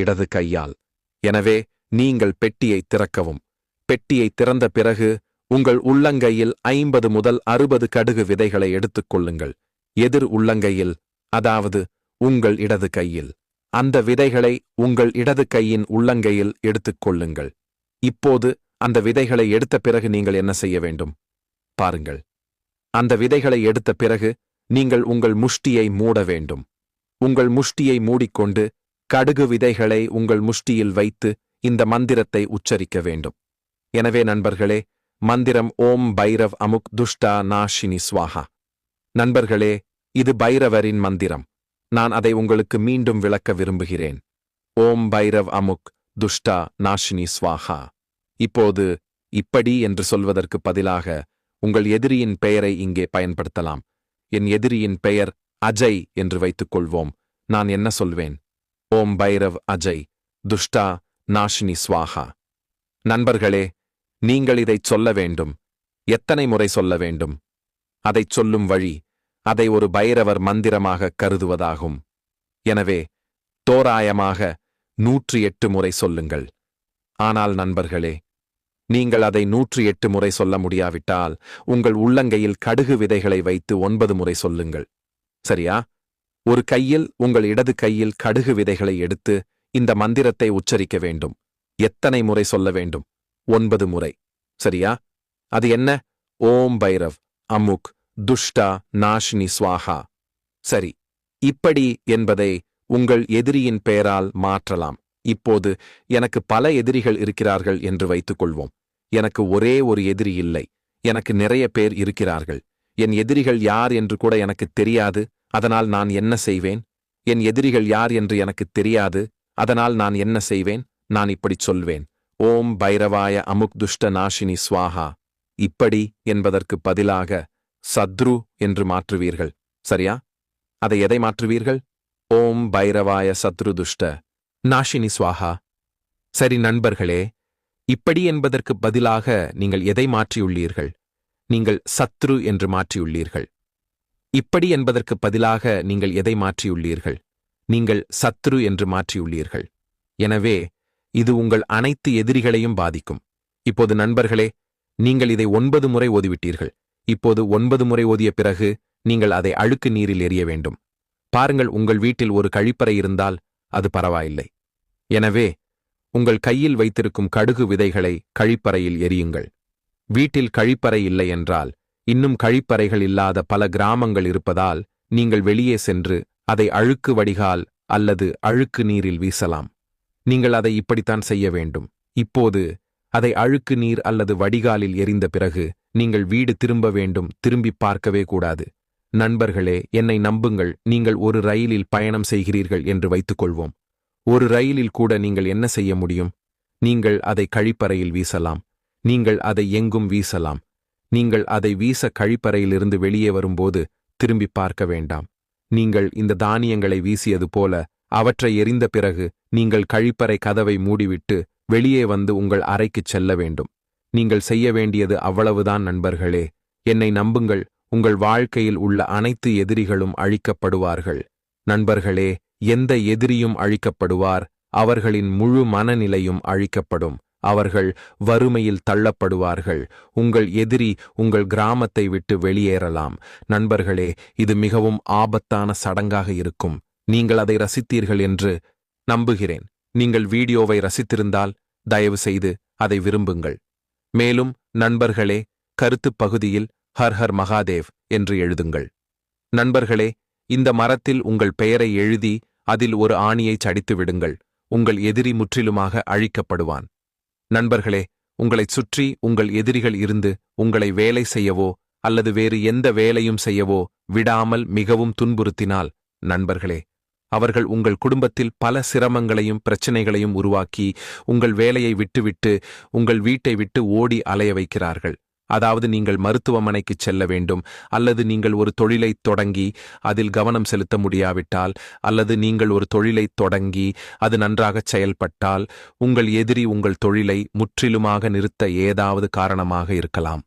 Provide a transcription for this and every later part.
இடது கையால். எனவே நீங்கள் பெட்டியை திறக்கவும். பெட்டியை திறந்த பிறகு உங்கள் உள்ளங்கையில் ஐம்பது முதல் அறுபது கடுகு விதைகளை எடுத்துக் கொள்ளுங்கள். எதிர் உள்ளங்கையில் அதாவது உங்கள் இடது கையில். அந்த விதைகளை உங்கள் இடது கையின் உள்ளங்கையில் எடுத்துக் கொள்ளுங்கள். இப்போது அந்த விதைகளை எடுத்த பிறகு நீங்கள் என்ன செய்ய வேண்டும்? பாருங்கள். அந்த விதைகளை எடுத்த பிறகு நீங்கள் உங்கள் முஷ்டியை மூட வேண்டும். உங்கள் முஷ்டியை மூடிக்கொண்டு கடுகு விதைகளை உங்கள் முஷ்டியில் வைத்து இந்த மந்திரத்தை உச்சரிக்க வேண்டும். எனவே நண்பர்களே மந்திரம் ஓம் பைரவ் அமுக் துஷ்டா நாஷினி ஸ்வாஹா. நண்பர்களே இது பைரவரின் மந்திரம். நான் அதை உங்களுக்கு மீண்டும் விளக்க விரும்புகிறேன். ஓம் பைரவ் அமுக் துஷ்டா நாஷினி ஸ்வாஹா. இப்போது இப்படி என்று சொல்வதற்கு பதிலாக உங்கள் எதிரியின் பெயரை இங்கே பயன்படுத்தலாம். என் எதிரியின் பெயர் அஜய் என்று வைத்துக் கொள்வோம் நான் என்ன சொல்வேன்? ஓம் பைரவ் அஜய் துஷ்டா நாஷினி ஸ்வாஹா. நண்பர்களே நீங்கள் இதைச் சொல்ல வேண்டும். எத்தனை முறை சொல்ல வேண்டும்? அதைச் சொல்லும் வழி அதை ஒரு பைரவர் மந்திரமாக கருதுவதாகும். எனவே தோராயமாக நூற்றி எட்டு முறை சொல்லுங்கள். ஆனால் நண்பர்களே நீங்கள் அதை நூற்றி எட்டு முறை சொல்ல முடியாவிட்டால் உங்கள் உள்ளங்கையில் கடுகு விதைகளை வைத்து ஒன்பது முறை சொல்லுங்கள். சரியா? ஒரு கையில் உங்கள் இடது கையில் கடுகு விதைகளை எடுத்து இந்த மந்திரத்தை உச்சரிக்க வேண்டும். எத்தனை முறை சொல்ல வேண்டும்? ஒன்பது முறை. சரியா? அது என்ன? ஓம் பைரவ் அமுக் துஷ்டா நாஷினி ஸ்வாஹா. சரி. இப்படி என்பதை உங்கள் எதிரியின் பெயரால் மாற்றலாம். இப்போது எனக்கு பல எதிரிகள் இருக்கிறார்கள் என்று வைத்துக்கொள்வோம். எனக்கு ஒரே ஒரு எதிரி இல்லை. எனக்கு நிறைய பேர் இருக்கிறார்கள். என் எதிரிகள் யார் என்று கூட எனக்கு தெரியாது. அதனால் நான் என்ன செய்வேன்? என் எதிரிகள் யார் என்று எனக்கு தெரியாது. அதனால் நான் என்ன செய்வேன்? நான் இப்படிச் சொல்வேன். ஓம் பைரவாய அமுக் துஷ்ட நாஷினி ஸ்வாஹா. இப்படி என்பதற்கு பதிலாக சத்ரு என்று மாற்றுவீர்கள். சரியா? அதை எதை மாற்றுவீர்கள்? ஓம் பைரவாய சத்ரு துஷ்ட நாஷினி ஸ்வாஹா. சரி நண்பர்களே இப்படி என்பதற்கு பதிலாக நீங்கள் எதை மாற்றியுள்ளீர்கள்? நீங்கள் சத்ரு என்று மாற்றியுள்ளீர்கள். இப்படி என்பதற்கு பதிலாக நீங்கள் எதை மாற்றியுள்ளீர்கள்? நீங்கள் சத்ரு என்று மாற்றியுள்ளீர்கள். எனவே இது உங்கள் அனைத்து எதிரிகளையும் பாதிக்கும். இப்போது நண்பர்களே நீங்கள் இதை ஒன்பது முறை ஓதிவிட்டீர்கள். இப்போது ஒன்பது முறை ஓதிய பிறகு நீங்கள் அதை அழுக்கு நீரில் எரிய வேண்டும். பாருங்கள் உங்கள் வீட்டில் ஒரு கழிப்பறை இருந்தால் அது பரவாயில்லை. எனவே உங்கள் கையில் வைத்திருக்கும் கடுகு விதைகளை கழிப்பறையில் எரியுங்கள். வீட்டில் கழிப்பறை இல்லை என்றால் இன்னும் கழிப்பறைகள் இல்லாத பல கிராமங்கள் இருப்பதால் நீங்கள் வெளியே சென்று அதை அழுக்கு வடிகால் அல்லது அழுக்கு நீரில் வீசலாம். நீங்கள் அதை இப்படித்தான் செய்ய வேண்டும். இப்போது அதை அழுக்கு நீர் அல்லது வடிகாலில் எரிந்த பிறகு நீங்கள் வீடு திரும்ப வேண்டும் திரும்பி பார்க்கவே கூடாது. நண்பர்களே என்னை நம்புங்கள் நீங்கள் ஒரு ரயிலில் பயணம் செய்கிறீர்கள் என்று வைத்துக்கொள்வோம். ஒரு ரயிலில் கூட நீங்கள் என்ன செய்ய முடியும்? நீங்கள் அதை கழிப்பறையில் வீசலாம். நீங்கள் அதை எங்கும் வீசலாம். நீங்கள் அதை வீச கழிப்பறையிலிருந்து வெளியே வரும்போது திரும்பி பார்க்க வேண்டாம். நீங்கள் இந்த தானியங்களை வீசியது போல அவற்றை எரிந்த பிறகு நீங்கள் கழிப்பறை கதவை மூடிவிட்டு வெளியே வந்து உங்கள் அறைக்குச் செல்ல வேண்டும். நீங்கள் செய்ய வேண்டியது அவ்வளவுதான் நண்பர்களே. என்னை நம்புங்கள் உங்கள் வாழ்க்கையில் உள்ள அனைத்து எதிரிகளும் அழிக்கப்படுவார்கள். நண்பர்களே எந்த எதிரியும் அழிக்கப்படுவார் அவர்களின் முழு மனநிலையும் அழிக்கப்படும். அவர்கள் வறுமையில் தள்ளப்படுவார்கள். உங்கள் எதிரி உங்கள் கிராமத்தை விட்டு வெளியேறலாம். நண்பர்களே இது மிகவும் ஆபத்தான சடங்காக இருக்கும். நீங்கள் அதை ரசித்தீர்கள் என்று நம்புகிறேன். நீங்கள் வீடியோவை ரசித்திருந்தால் தயவு செய்து அதை விரும்புங்கள். மேலும் நண்பர்களே கருத்துப் பகுதியில் ஹர் ஹர் மகாதேவ் என்று எழுதுங்கள். நண்பர்களே இந்த மரத்தில் உங்கள் பெயரை எழுதி அதில் ஒரு ஆணியைச் சடித்து விடுங்கள். உங்கள் எதிரி முற்றிலுமாக அழிக்கப்படுவான். நண்பர்களே உங்களைச் சுற்றி உங்கள் எதிரிகள் இருந்து உங்களை வேலை செய்யவோ அல்லது வேறு எந்த வேலையும் செய்யவோ விடாமல் மிகவும் துன்புறுத்தினால் நண்பர்களே அவர்கள் உங்கள் குடும்பத்தில் பல சிரமங்களையும் பிரச்சினைகளையும் உருவாக்கி உங்கள் வேலையை விட்டுவிட்டு உங்கள் வீட்டை விட்டு ஓடி அலைய வைக்கிறார்கள். அதாவது நீங்கள் மருத்துவமனைக்குச் செல்ல வேண்டும் அல்லது நீங்கள் ஒரு தொழிலைத் தொடங்கி அதில் கவனம் செலுத்த முடியாவிட்டால் அல்லது நீங்கள் ஒரு தொழிலைத் தொடங்கி அது நன்றாகச் செயல்பட்டால் உங்கள் எதிரி உங்கள் தொழிலை முற்றிலுமாக நிறுத்த ஏதாவது காரணமாக இருக்கலாம்.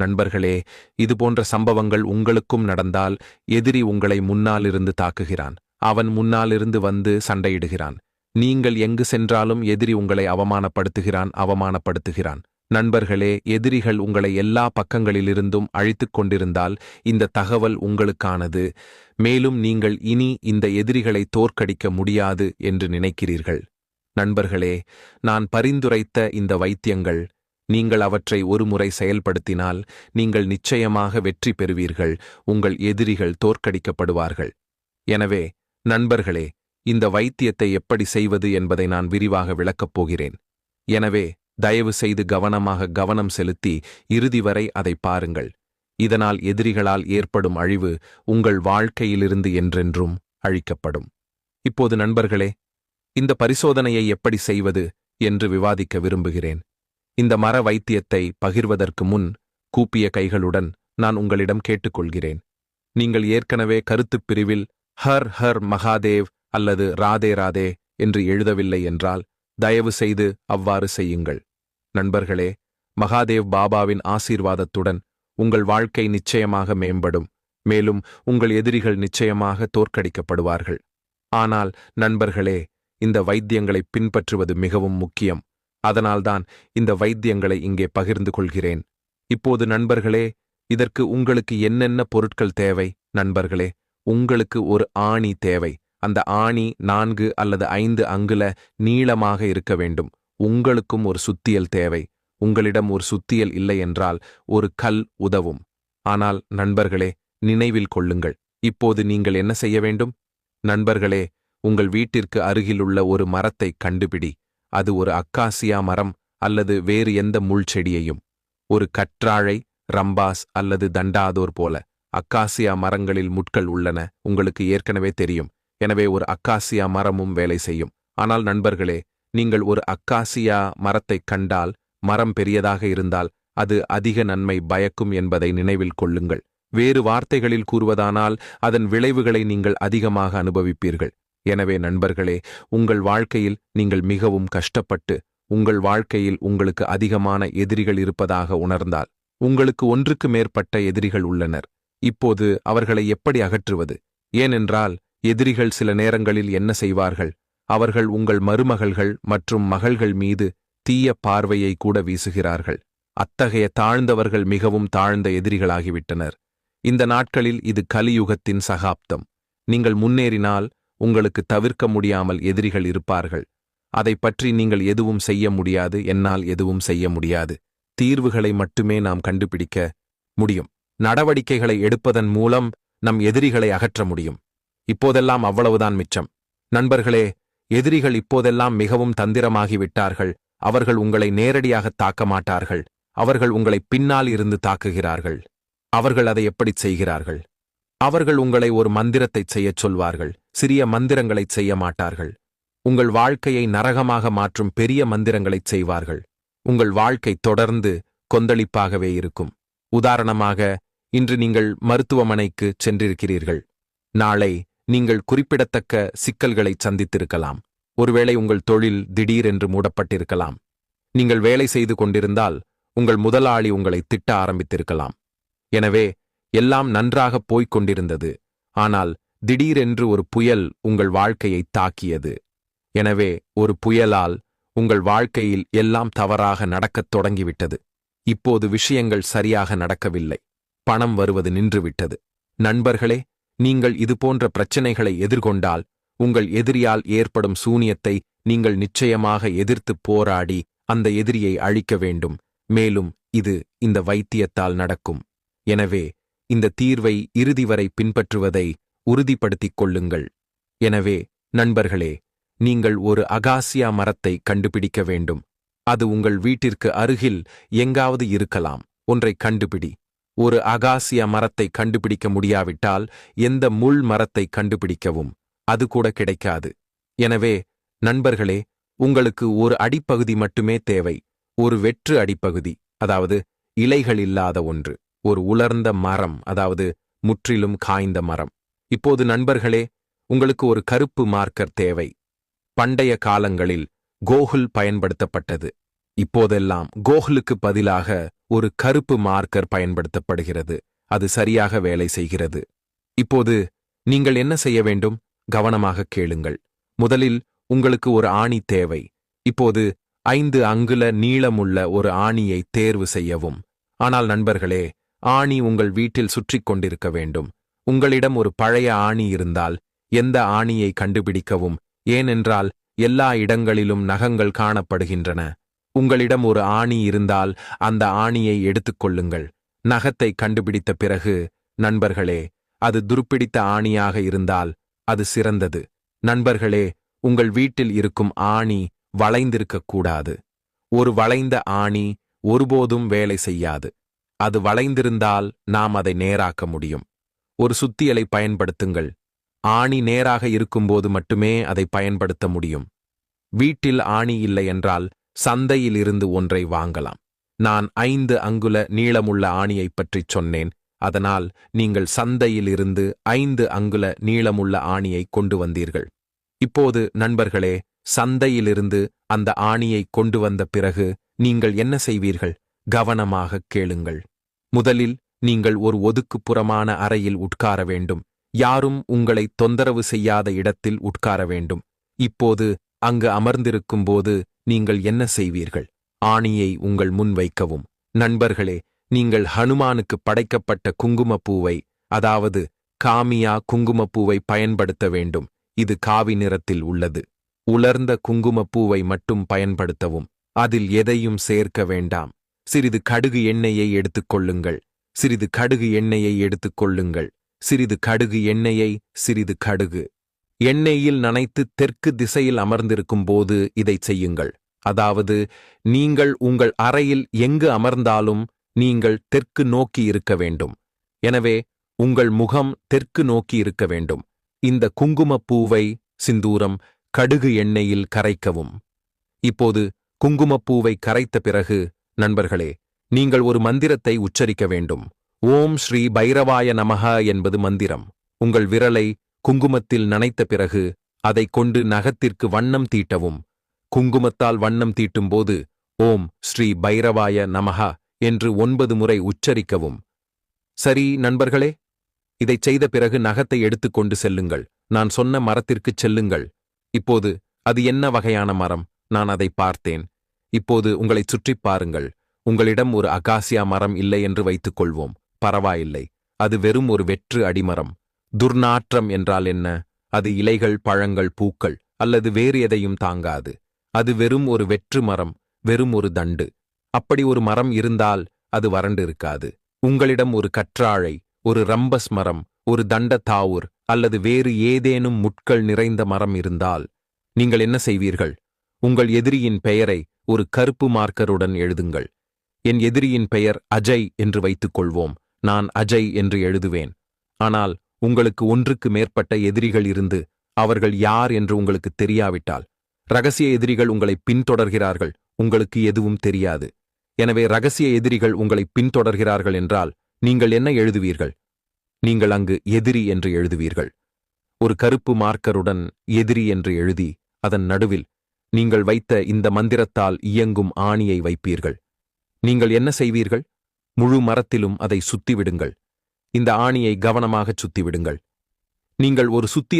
நண்பர்களே இதுபோன்ற சம்பவங்கள் உங்களுக்கும் நடந்தால் எதிரி உங்களை முன்னாலிருந்து தாக்குகிறான். அவன் முன்னாலிருந்து வந்து சண்டையிடுகிறான். நீங்கள் எங்கு சென்றாலும் எதிரி உங்களை அவமானப்படுத்துகிறான் அவமானப்படுத்துகிறான். நண்பர்களே எதிரிகள் உங்களை எல்லா பக்கங்களிலிருந்தும் அழித்துக் கொண்டிருந்தால் இந்த தகவல் உங்களுக்கானது. மேலும் நீங்கள் இனி இந்த எதிரிகளை தோற்கடிக்க முடியாது என்று நினைக்கிறீர்கள். நண்பர்களே நான் பரிந்துரைத்த இந்த வைத்தியங்கள் நீங்கள் அவற்றை ஒருமுறை செயல்படுத்தினால் நீங்கள் நிச்சயமாக வெற்றி பெறுவீர்கள் உங்கள் எதிரிகள் தோற்கடிக்கப்படுவார்கள். எனவே நண்பர்களே இந்த வைத்தியத்தை எப்படி செய்வது என்பதை நான் விரிவாக விளக்கப் போகிறேன். எனவே தயவு செய்து கவனமாக கவனம் செலுத்தி இறுதி வரை அதை பாருங்கள். இதனால் எதிரிகளால் ஏற்படும் அழிவு உங்கள் வாழ்க்கையிலிருந்து என்றென்றும் அழிக்கப்படும். இப்போது நண்பர்களே இந்த பரிசோதனையை எப்படி செய்வது என்று விவாதிக்க விரும்புகிறேன். இந்த மர வைத்தியத்தை பகிர்வதற்கு முன் கூப்பிய கைகளுடன் நான் உங்களிடம் கேட்டுக்கொள்கிறேன். நீங்கள் ஏற்கனவே கருத்துப் பிரிவில் ஹர் ஹர் மகாதேவ் அல்லது ராதே ராதே என்று எழுதவில்லை என்றால் தயவு செய்து அவ்வாறு செய்யுங்கள். நண்பர்களே மகாதேவ் பாபாவின் ஆசீர்வாதத்துடன் உங்கள் வாழ்க்கை நிச்சயமாக மேம்படும். மேலும் உங்கள் எதிரிகள் நிச்சயமாக தோற்கடிக்கப்படுவார்கள். ஆனால் நண்பர்களே இந்த வைத்தியங்களை பின்பற்றுவது மிகவும் முக்கியம். அதனால்தான் இந்த வைத்தியங்களை இங்கே பகிர்ந்து கொள்கிறேன். இப்போது நண்பர்களே இதற்கு உங்களுக்கு என்னென்ன பொருட்கள் தேவை? நண்பர்களே உங்களுக்கு ஒரு ஆணி தேவை. அந்த ஆணி நான்கு அல்லது ஐந்து அங்குல நீளமாக இருக்க வேண்டும். உங்களுக்கும் ஒரு சுத்தியல் தேவை. உங்களிடம் ஒரு சுத்தியல் இல்லை என்றால் ஒரு கல் உதவும். ஆனால் நண்பர்களே நினைவில் கொள்ளுங்கள். இப்போது நீங்கள் என்ன செய்ய வேண்டும்? நண்பர்களே உங்கள் வீட்டிற்கு அருகிலுள்ள ஒரு மரத்தை கண்டுபிடி. அது ஒரு அக்காசியா மரம் அல்லது வேறு எந்த முள் செடியையும். ஒரு கற்றாழை ரம்பாஸ் அல்லது தண்டாதோர் போல. அக்காசியா மரங்களில் முட்கள் உள்ளன உங்களுக்கு ஏற்கனவே தெரியும். எனவே ஒரு அக்காசியா மரமும் வேலை செய்யும். ஆனால் நண்பர்களே நீங்கள் ஒரு அக்காசியா மரத்தைக் கண்டால் மரம் பெரியதாக இருந்தால் அது அதிக நன்மை பயக்கும் என்பதை நினைவில் கொள்ளுங்கள். வேறு வார்த்தைகளில் கூறுவதானால் அதன் விளைவுகளை நீங்கள் அதிகமாக அனுபவிப்பீர்கள். எனவே நண்பர்களே உங்கள் வாழ்க்கையில் நீங்கள் மிகவும் கஷ்டப்பட்டு உங்கள் வாழ்க்கையில் உங்களுக்கு அதிகமான எதிரிகள் இருப்பதாக உணர்ந்தால் உங்களுக்கு ஒன்றுக்கு மேற்பட்ட எதிரிகள் உள்ளனர். இப்போது அவர்களை எப்படி அகற்றுவது? ஏனென்றால் எதிரிகள் சில நேரங்களில் என்ன செய்வார்கள்? அவர்கள் உங்கள் மருமகள்கள் மற்றும் மகள்கள் மீது தீய பார்வையை கூட வீசுகிறார்கள். அத்தகைய தாழ்ந்தவர்கள் மிகவும் தாழ்ந்த எதிரிகளாகிவிட்டனர். இந்த நாட்களில் இது கலியுகத்தின் சகாப்தம். நீங்கள் முன்னேறினால் உங்களுக்கு தவிர்க்க முடியாமல் எதிரிகள் இருப்பார்கள். அதை பற்றி நீங்கள் எதுவும் செய்ய முடியாது என்னால் எதுவும் செய்ய முடியாது. தீர்வுகளை மட்டுமே நாம் கண்டுபிடிக்க முடியும். நடவடிக்கைகளை எடுப்பதன் மூலம் நம் எதிரிகளை அகற்ற முடியும். இப்போதெல்லாம் அவ்வளவுதான் மிச்சம். நண்பர்களே எதிரிகள் இப்போதெல்லாம் மிகவும் தந்திரமாகிவிட்டார்கள். அவர்கள் உங்களை நேரடியாக தாக்க மாட்டார்கள். அவர்கள் உங்களை பின்னால் இருந்து தாக்குகிறார்கள். அவர்கள் அதை எப்படிச் செய்கிறார்கள்? அவர்கள் உங்களை ஒரு மந்திரத்தைச் செய்யச் சொல்வார்கள். சிறிய மந்திரங்களைச் செய்ய மாட்டார்கள். உங்கள் வாழ்க்கையை நரகமாக மாற்றும் பெரிய மந்திரங்களைச் செய்வார்கள். உங்கள் வாழ்க்கை தொடர்ந்து கொந்தளிப்பாகவே இருக்கும். உதாரணமாக இன்று நீங்கள் மருத்துவமனைக்கு சென்றிருக்கிறீர்கள். நாளை நீங்கள் குறிப்பிடத்தக்க சிக்கல்களை சந்தித்திருக்கலாம். ஒருவேளை உங்கள் தொழில் திடீரென்று மூடப்பட்டிருக்கலாம். நீங்கள் வேலை செய்து கொண்டிருந்தால் உங்கள் முதலாளி உங்களை திட்ட ஆரம்பித்திருக்கலாம். எனவே எல்லாம் நன்றாகப் போய்க் கொண்டிருந்தது. ஆனால் திடீரென்று ஒரு புயல் உங்கள் வாழ்க்கையை தாக்கியது. எனவே ஒரு புயலால் உங்கள் வாழ்க்கையில் எல்லாம் தவறாக நடக்கத் தொடங்கிவிட்டது. இப்போது விஷயங்கள் சரியாக நடக்கவில்லை. பணம் வருவது நின்றுவிட்டது. நண்பர்களே நீங்கள் இதுபோன்ற பிரச்சனைகளை எதிர்கொண்டால் உங்கள் எதிரியால் ஏற்படும் சூனியத்தை நீங்கள் நிச்சயமாக எதிர்த்துப் போராடி அந்த எதிரியை அழிக்க வேண்டும். மேலும் இது இந்த வைத்தியத்தால் நடக்கும். எனவே இந்த தீர்வை இறுதி வரை பின்பற்றுவதை உறுதிப்படுத்திக் கொள்ளுங்கள். எனவே நண்பர்களே நீங்கள் ஒரு அகாசியா மரத்தை கண்டுபிடிக்க வேண்டும். அது உங்கள் வீட்டிற்கு அருகில் எங்காவது இருக்கலாம். ஒன்றை கண்டுபிடி. ஒரு அகாசிய மரத்தை கண்டுபிடிக்க முடியாவிட்டால் எந்த முள் மரத்தை கண்டுபிடிக்கவும்? அது கூட கிடைக்காது. எனவே நண்பர்களே உங்களுக்கு ஒரு அடிப்பகுதி மட்டுமே தேவை. ஒரு வெற்று அடிப்பகுதி அதாவது இலைகள் இல்லாத ஒன்று. ஒரு உலர்ந்த மரம் அதாவது முற்றிலும் காய்ந்த மரம். இப்போது நண்பர்களே உங்களுக்கு ஒரு கருப்பு மார்க்கர் தேவை. பண்டைய காலங்களில் கோகுல் பயன்படுத்தப்பட்டது. இப்போதெல்லாம் கோகுலுக்கு பதிலாக ஒரு கருப்பு மார்க்கர் பயன்படுத்தப்படுகிறது. அது சரியாக வேலை செய்கிறது. இப்போது நீங்கள் என்ன செய்ய வேண்டும்? கவனமாக கேளுங்கள். முதலில் உங்களுக்கு ஒரு ஆணி தேவை. இப்போது ஐந்து அங்குல நீளமுள்ள ஒரு ஆணியை தேர்வு செய்யவும். ஆனால் நண்பர்களே ஆணி உங்கள் வீட்டில் சுற்றிக் கொண்டிருக்க வேண்டும். உங்களிடம் ஒரு பழைய ஆணி இருந்தால் எந்த ஆணியை கண்டுபிடிக்கவும்? ஏனென்றால் எல்லா இடங்களிலும் நகங்கள் காணப்படுகின்றன. உங்களிடம் ஒரு ஆணி இருந்தால் அந்த ஆணியை எடுத்துக்கொள்ளுங்கள். நகத்தை கண்டுபிடித்த பிறகு நண்பர்களே அது துருப்பிடித்த ஆணியாக இருந்தால் அது சிறந்தது. நண்பர்களே உங்கள் வீட்டில் இருக்கும் ஆணி வளைந்திருக்கக் கூடாது. ஒரு வளைந்த ஆணி ஒருபோதும் வேலை செய்யாது. அது வளைந்திருந்தால் நாம் அதை நேராக்க முடியும். ஒரு சுத்தியலை பயன்படுத்துங்கள். ஆணி நேராக இருக்கும்போது மட்டுமே அதை பயன்படுத்த முடியும். வீட்டில் ஆணி இல்லை என்றால் சந்தையில் இருந்து ஒன்றை வாங்கலாம். நான் ஐந்து அங்குல நீளமுள்ள ஆணியைப் பற்றிச் சொன்னேன். அதனால் நீங்கள் சந்தையில் இருந்து ஐந்து அங்குல நீளமுள்ள ஆணியை கொண்டு வந்தீர்கள். இப்போது நண்பர்களே சந்தையிலிருந்து அந்த ஆணியை கொண்டு வந்த பிறகு நீங்கள் என்ன செய்வீர்கள்? கவனமாக கேளுங்கள். முதலில் நீங்கள் ஒரு ஒதுக்குப்புறமான அறையில் உட்கார வேண்டும். யாரும் உங்களை தொந்தரவு செய்யாத இடத்தில் உட்கார வேண்டும். இப்போது அங்கு அமர்ந்திருக்கும் போது நீங்கள் என்ன செய்வீர்கள்? ஆணியை உங்கள் முன் வைக்கவும். நண்பர்களே நீங்கள் ஹனுமானுக்கு படைக்கப்பட்ட குங்குமப்பூவை அதாவது காமியா குங்குமப்பூவை பயன்படுத்த வேண்டும். இது காவி நிறத்தில் உள்ளது. உலர்ந்த குங்குமப்பூவை மட்டும் பயன்படுத்தவும். அதில் எதையும் சேர்க்க வேண்டாம். சிறிது கடுகு எண்ணெயை எடுத்துக்கொள்ளுங்கள் சிறிது கடுகு எண்ணெயை எடுத்துக்கொள்ளுங்கள் சிறிது கடுகு எண்ணெயை சிறிது கடுகு. எண்ணெயில் நனைத்து தெற்கு திசையில் அமர்ந்திருக்கும் போது இதைச் செய்யுங்கள். அதாவது நீங்கள் உங்கள் அறையில் எங்கு அமர்ந்தாலும் நீங்கள் தெற்கு நோக்கி இருக்க வேண்டும். எனவே உங்கள் முகம் தெற்கு நோக்கி இருக்க வேண்டும். இந்த குங்குமப்பூவை சிந்தூரம் கடுகு எண்ணெயில் கரைக்கவும். இப்போது குங்குமப்பூவை கரைத்த பிறகு நண்பர்களே நீங்கள் ஒரு மந்திரத்தை உச்சரிக்க வேண்டும். ஓம் ஸ்ரீ பைரவாய நமக என்பது மந்திரம். உங்கள் விரலை குங்குமத்தில் நனைத்த பிறகு அதைக் கொண்டு நகத்திற்கு வண்ணம் தீட்டவும். குங்குமத்தால் வண்ணம் தீட்டும்போது ஓம் ஸ்ரீ பைரவாய நமஹா என்று ஒன்பது முறை உச்சரிக்கவும். சரி நண்பர்களே இதைச் செய்த பிறகு நகத்தை எடுத்துக்கொண்டு செல்லுங்கள். நான் சொன்ன மரத்திற்குச் செல்லுங்கள். இப்போது அது என்ன வகையான மரம்? நான் அதை பார்த்தேன். இப்போது உங்களைச் சுற்றிப் பாருங்கள். உங்களிடம் ஒரு அகாசியா மரம் இல்லை என்று வைத்துக் கொள்வோம். பரவாயில்லை. அது வெறும் ஒரு வெற்று அடிமரம். துர்நாற்றம் என்றால் என்ன? அது இலைகள் பழங்கள் பூக்கள் அல்லது வேறு எதையும் தாங்காது. அது வெறும் ஒரு வெற்று மரம் வெறும் ஒரு தண்டு. அப்படி ஒரு மரம் இருந்தால் அது வறண்டு இருக்காது உங்களிடம் ஒரு கற்றாழை ஒரு ரம்பஸ் மரம் ஒரு தண்ட தாவூர் அல்லது வேறு ஏதேனும் முட்கள் நிறைந்த மரம் இருந்தால் நீங்கள் என்ன செய்வீர்கள்? உங்கள் எதிரியின் பெயரை ஒரு கருப்பு மார்க்கருடன் எழுதுங்கள். என் எதிரியின் பெயர் அஜய் என்று வைத்துக் கொள்வோம் நான் அஜய் என்று எழுதுவேன். ஆனால் உங்களுக்கு ஒன்றுக்கு மேற்பட்ட எதிரிகள் இருந்து அவர்கள் யார் என்று உங்களுக்கு தெரியாவிட்டால் ரகசிய எதிரிகள் உங்களை பின்தொடர்கிறார்கள் உங்களுக்கு எதுவும் தெரியாது. எனவே ரகசிய எதிரிகள் உங்களை பின்தொடர்கிறார்கள் என்றால் நீங்கள் என்ன எழுதுவீர்கள்? நீங்கள் அங்கு எதிரி என்று எழுதுவீர்கள். ஒரு கருப்பு மார்க்கருடன் எதிரி என்று எழுதி அதன் நடுவில் நீங்கள் வைத்த இந்த மந்திரத்தால் இயங்கும் ஆணியை வைப்பீர்கள். நீங்கள் என்ன செய்வீர்கள்? முழு மரத்திலும் அதை சுத்திவிடுங்கள். இந்த ஆணியை கவனமாகச் சுத்திவிடுங்கள். நீங்கள் ஒரு சுத்தி